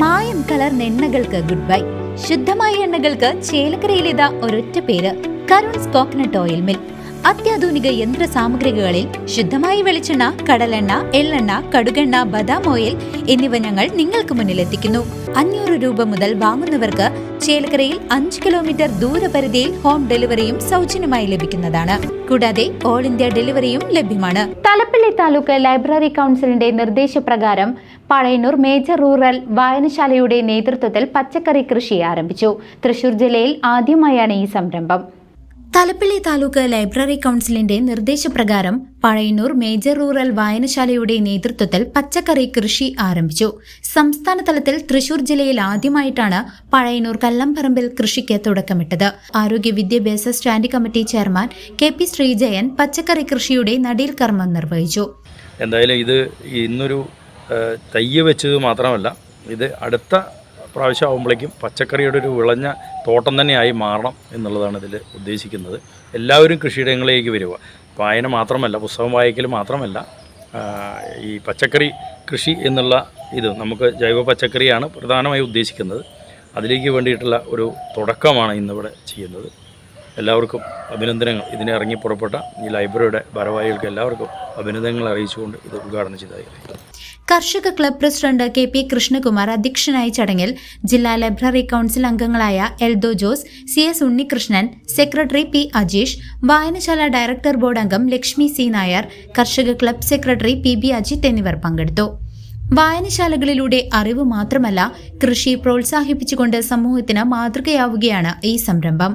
മായം കലർന്ന എണ്ണകൾക്ക് good bye ശുദ്ധമായ എണ്ണകൾക്ക് ചേലക്കരയിലിതാ ഒരൊറ്റ പേര്. Karuns coconut oil mill. അത്യാധുനിക യന്ത്ര സാമഗ്രികളിൽ ശുദ്ധമായ വെളിച്ചെണ്ണ കടലെണ്ണ എള്ളെണ്ണ കടുകെണ്ണ ബദാം ഓയിൽ എന്നിവ ഞങ്ങൾ നിങ്ങൾക്ക് മുന്നിൽ മുന്നിലെത്തിക്കുന്നു. അഞ്ഞൂറ് രൂപ മുതൽ വാങ്ങുന്നവർക്ക് ചേലക്കരയിൽ അഞ്ച് കിലോമീറ്റർ ദൂരപരിധിയിൽ ഹോം ഡെലിവറിയും സൗജന്യമായി ലഭിക്കുന്നതാണ്. കൂടാതെ ഓൾ ഇന്ത്യ ഡെലിവറിയും ലഭ്യമാണ്. തലപ്പള്ളി താലൂക്ക് ലൈബ്രറി കൗൺസിലിന്റെ നിർദ്ദേശപ്രകാരം പഴയന്നൂർ മേജർ റൂറൽ വായനശാലയുടെ നേതൃത്വത്തിൽ പച്ചക്കറി കൃഷി ആരംഭിച്ചു. തൃശൂർ ജില്ലയിൽ ആദ്യമായാണ് ഈ സംരംഭം. തലപ്പള്ളി താലൂക്ക് ലൈബ്രറി കൗൺസിലിന്റെ നിർദ്ദേശപ്രകാരം പഴയന്നൂർ മേജർ റൂറൽ വായനശാലയുടെ നേതൃത്വത്തിൽ പച്ചക്കറി കൃഷി ആരംഭിച്ചു. സംസ്ഥാന തലത്തിൽ തൃശൂർ ജില്ലയിൽ ആദ്യമായിട്ടാണ് പഴയന്നൂർ കല്ലംപറമ്പിൽ കൃഷിക്ക് തുടക്കമിട്ടത്. ആരോഗ്യ വിദ്യാഭ്യാസ stand committee chairman K P Sreejayan പച്ചക്കറി കൃഷിയുടെ നടീൽ കർമ്മം നിർവഹിച്ചു. എന്തായാലും ഇത് ഇന്നൊരു തയ്യ് വെച്ചത് മാത്രമല്ല ഇത് അടുത്ത പ്രാവശ്യം ആകുമ്പോഴേക്കും പച്ചക്കറിയുടെ ഒരു വിളഞ്ഞ തോട്ടം തന്നെയായി മാറണം എന്നുള്ളതാണ് ഇതിൽ ഉദ്ദേശിക്കുന്നത്. എല്ലാവരും കൃഷിയിടങ്ങളിലേക്ക് വരിക. വായന മാത്രമല്ല പുസ്തകം വായിക്കൽ മാത്രമല്ല ഈ പച്ചക്കറി കൃഷി എന്നുള്ള ഇത് നമുക്ക് ജൈവ പച്ചക്കറിയാണ് പ്രധാനമായി ഉദ്ദേശിക്കുന്നത്. അതിലേക്ക് വേണ്ടിയിട്ടുള്ള ഒരു തുടക്കമാണ് ഇന്നിവിടെ ചെയ്യുന്നത്. എല്ലാവർക്കും അഭിനന്ദനങ്ങൾ. ഇതിനെ ഇറങ്ങി പുറപ്പെട്ട ഈ ലൈബ്രറിയുടെ ഭാരവാഹികൾക്ക് എല്ലാവർക്കും അഭിനന്ദനങ്ങൾ അറിയിച്ചുകൊണ്ട് ഇത് ഉദ്ഘാടനം ചെയ്തതായി കർഷക club president K P Krishnakumar അധ്യക്ഷനായ ചടങ്ങിൽ ജില്ലാ ലൈബ്രറി കൗൺസിൽ അംഗങ്ങളായ Eldho Jose C S Unnikrishnan secretary P Ajeesh വായനശാല ഡയറക്ടർ ബോർഡ് അംഗം ലക്ഷ്മി സി നായർ കർഷക club secretary P B Ajith എന്നിവർ പങ്കെടുത്തു. വായനശാലകളിലൂടെ അറിവ് മാത്രമല്ല കൃഷി പ്രോത്സാഹിപ്പിച്ചുകൊണ്ട് സമൂഹത്തിന് മാതൃകയാവുകയാണ് ഈ സംരംഭം.